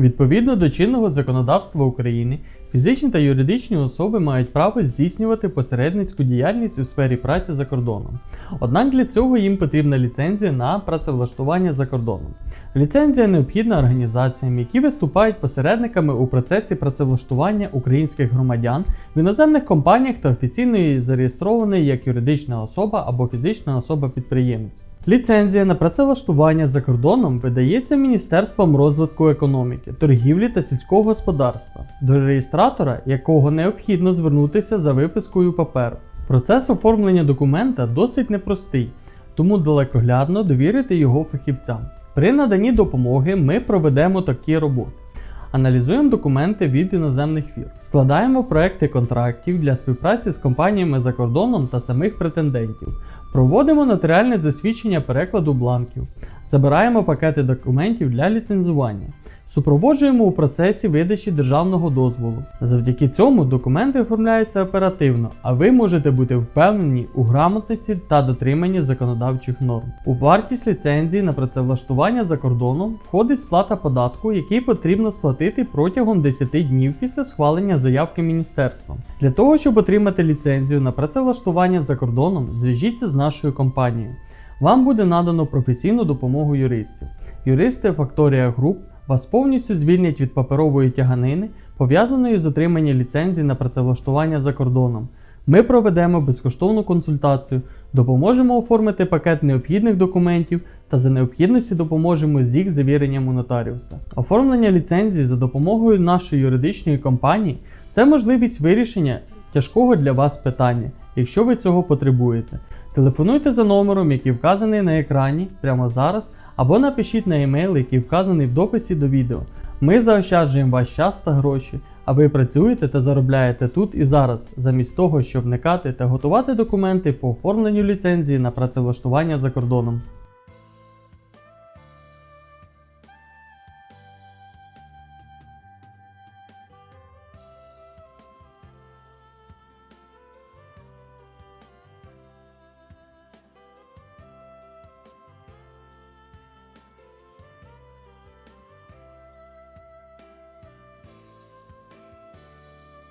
Відповідно до чинного законодавства України, фізичні та юридичні особи мають право здійснювати посередницьку діяльність у сфері праці за кордоном. Однак для цього їм потрібна ліцензія на працевлаштування за кордоном. Ліцензія необхідна організаціям, які виступають посередниками у процесі працевлаштування українських громадян в іноземних компаніях та офіційно зареєстрованої як юридична особа або фізична особа-підприємець. Ліцензія на працевлаштування за кордоном видається Міністерством розвитку економіки, торгівлі та сільського господарства, до реєстратора якого необхідно звернутися за випискою паперу. Процес оформлення документа досить непростий, тому далекоглядно довірити його фахівцям. При наданні допомоги ми проведемо такі роботи. Аналізуємо документи від іноземних фірм, складаємо проекти контрактів для співпраці з компаніями за кордоном та самих претендентів, проводимо нотаріальне засвідчення перекладу бланків, забираємо пакети документів для ліцензування, супроводжуємо у процесі видачі державного дозволу. Завдяки цьому документи оформляються оперативно, а ви можете бути впевнені у грамотності та дотриманні законодавчих норм. У вартість ліцензії на працевлаштування за кордоном входить сплата податку, який потрібно сплатити протягом 10 днів після схвалення заявки міністерством. Для того, щоб отримати ліцензію на працевлаштування за кордоном, зв'яжіться з нашою компанією. Вам буде надано професійну допомогу юристів. Юристи Factoria Group вас повністю звільнять від паперової тяганини, пов'язаної з отриманням ліцензії на працевлаштування за кордоном. Ми проведемо безкоштовну консультацію, допоможемо оформити пакет необхідних документів та за необхідності допоможемо з їх завіренням у нотаріуса. Оформлення ліцензії за допомогою нашої юридичної компанії це можливість вирішення тяжкого для вас питання, якщо ви цього потребуєте. Телефонуйте за номером, який вказаний на екрані прямо зараз, або напишіть на емейл, який вказаний в дописі до відео. Ми заощаджуємо ваш час та гроші, а ви працюєте та заробляєте тут і зараз, замість того, щоб вникати та готувати документи по оформленню ліцензії на працевлаштування за кордоном.